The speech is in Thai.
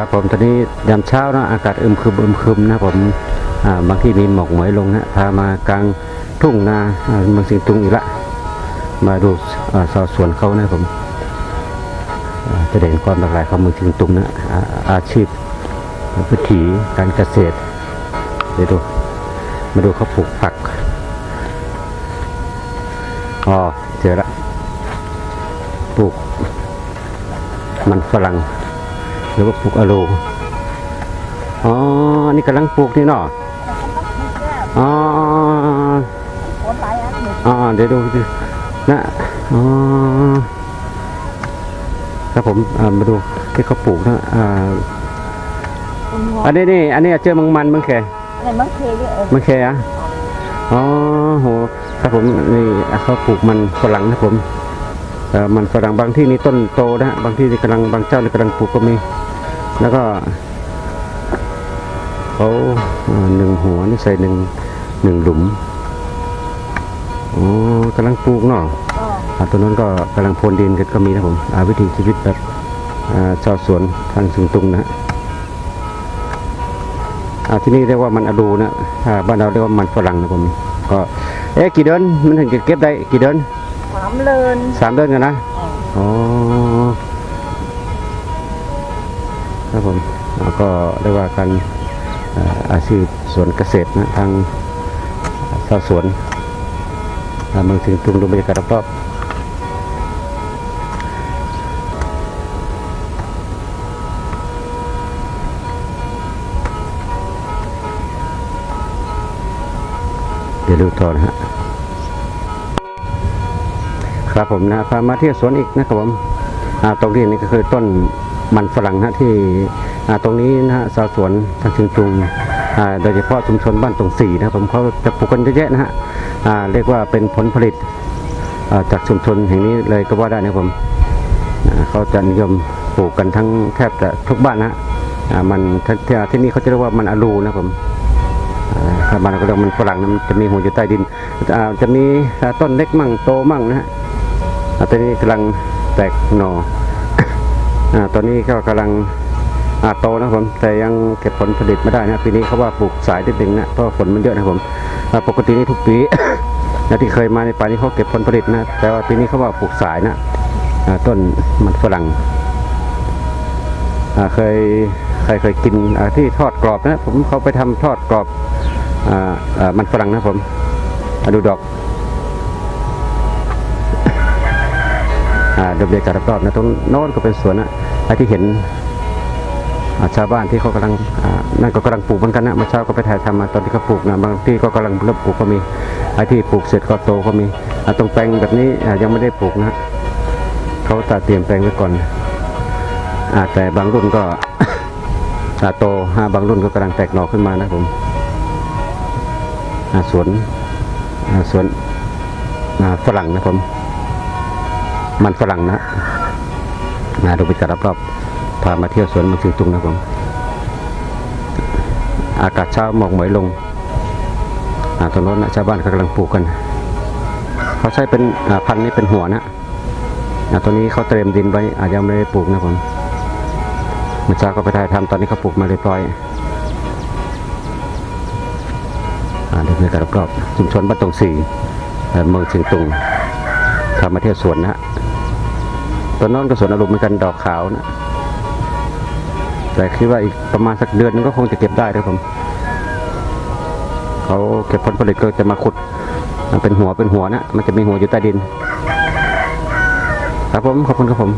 ครับผมตอนนี้ยามเช้านะอากาศอึมครึมอึมครึมนะผมบางที่มีหมอกหมอยลงนะพามากลางทุ่งนาเมืองสิงห์ตุงอีกละ มาดูอ่าวสวนเขานะผมจะได้เห็นความหลากหลายของเมืองสิงห์ตุงนะอาอาชีพวิถีการเกษตรเดี๋ยวดูมาดูเขาปลูกผักอ๋อเจอละปลูกมันฝรั่ง รือว่าปลูกอะโลอ๋อ นี่กำลังปลูกนี่เนาะอ๋ออ๋อเดี๋ยวดูนะอ๋อครับผมอ่ามาดูที่เขาปลูกนะอ่าอันนี้นี่อันนี้เจอมังมันมังแคอะไรมังเคเยอะเออมังแคอะอ๋อโหครับผมนี่เขาปลูกมันฝรั่งนะผมอ่อมันฝรั่งบางที่นี่ต้นโตนะบางที่นี่กำลังบางเจ้านี่กำลังปลูกก็มี แล้วก็เขาเอ่อหนึ่งหัวนี่ใส่หนึ่งหนึ่งหลุมโอ้กำลังปลูกเนาะอ๋ออ่าตัวนั้นก็กำลังโพรวนดินกันก็มีนะผมอ่าวิถีชีวิตแบบอ่าชาวสวนทางสิงตุงนะฮะอ่าที่นี่เรียกว่ามันอะดูนะถ้าบ้านเราเรียกว่ามันฝรั่งนะผมก็เอ๊ะกี่เดือนมันถึงจะเก็บได้กี่เดือนสามเลินสามเดือนกันนะอ๋อ ครับผมแล้วก็เรียกว่าการอาชีพสวนเกษตรนะทางชาวสวนเมืองสิงห์ตุงดูบรรยากาศรอบเดี๋ยวดูต่อนะฮะครับผมนะพามาเที่ยวสวนอีกนะครับผมตรงนี้นี่ก็คือต้น มันฝรั่งนะที่ตรงนี้นะฮะชาวสวนทางเชียงตุงโดยเฉพาะชุมชนบ้านตรงสี่นะผมเขาจะปลูกกันเยอะแยะนะฮะเรียกว่าเป็นผลผลิตจากชุมชนแห่งนี้เลยก็ว่าได้นะผมเขาจะนิยมปลูกกันทั้งแทบจะทุกบ้านนะฮะมันที่นี่เขาจะเรียกว่ามันอลูนะผมถ้าบ้านเราก็เรียกมันฝรั่งนะมันจะมีหัวอยู่ใต้ดินจะมีต้นเล็กมั่งโตมั่งนะฮะตอนนี้กำลังแตกหน่อ อ่าตอนนี้ก็กำลังอาโตนะผมแต่ยังเก็บผลผลิตไม่ได้นะปีนี้เขาว่าปลูกสายนิดนึงนะเพราะฝนมันเยอะนะผมปกตินี่ทุกปีนะที่เคยมาในป่านี้เขาเก็บผลผลิตนะ แต่ว่าปีนี้เขาว่าปลูกสายนะต้นมันฝรั่งเคยใครเคยกินที่ทอดกรอบนะผมเขาไปทำทอดกรอบอมันฝรั่งนะผมดูดอก อ่า ดูบรรยากาศรอบๆนะตรงโน้นก็เป็นสวนนะไอ้ที่เห็นาชาวบ้านที่เขากำลังนั่นก็กำลังปลูกเหมือนกันนะเมื่อเช้าก็ไปถ่ายทำมาตอนที่เขาปลูกนะบางที่ก็กำลังเริ่มปลูกก็มีไอ้ที่ปลูกเสร็จก็โตก็มีตรงแปลงแบบนี้ยังไม่ได้ปลูกนะเขาตัดเตรียมแปลงไว้ก่อนอาแต่บางรุ่นก็โตบางรุ่นก็กำลังแตกหน่อขึ้นมานะผมสวนสวนฝรั่งนะผม มันฝรั่งนะมาดูบรรยากาศรอบๆพามาเที่ยวสวนมันสิงตุงนะผมอากาศเช้าหมอกหมอยลงตรงโน้นนะชาวบ้านกำลังปลูกกัน เขาใช้เป็นพันธุ์นี้เป็นหัวนะอ่าตัวนี้เขาเตรียมดินไว้อาจยังไม่ได้ปลูกนะผมเมื่อเช้าก็ไปถ่ายทำตอนนี้เขาปลูกมาเรียบร้อยอ่าดูบรรยากาศรอบๆชุมชนบ้านตรงสี่เมืองเชียงตุงพามาเที่ยวสวนนะ ตอนนั้นก็สวนอารมณ์เหมือนกันดอกขาวนะแต่คิดว่าอีกประมาณสักเดือนนึงก็คงจะเก็บได้ครับผมเขาเก็บผลผลิตก็จะมาขุดมันเป็นหัวเป็นหัวนะมันจะมีหัวอยู่ใต้ดิน ครับผมขอบคุณครับผม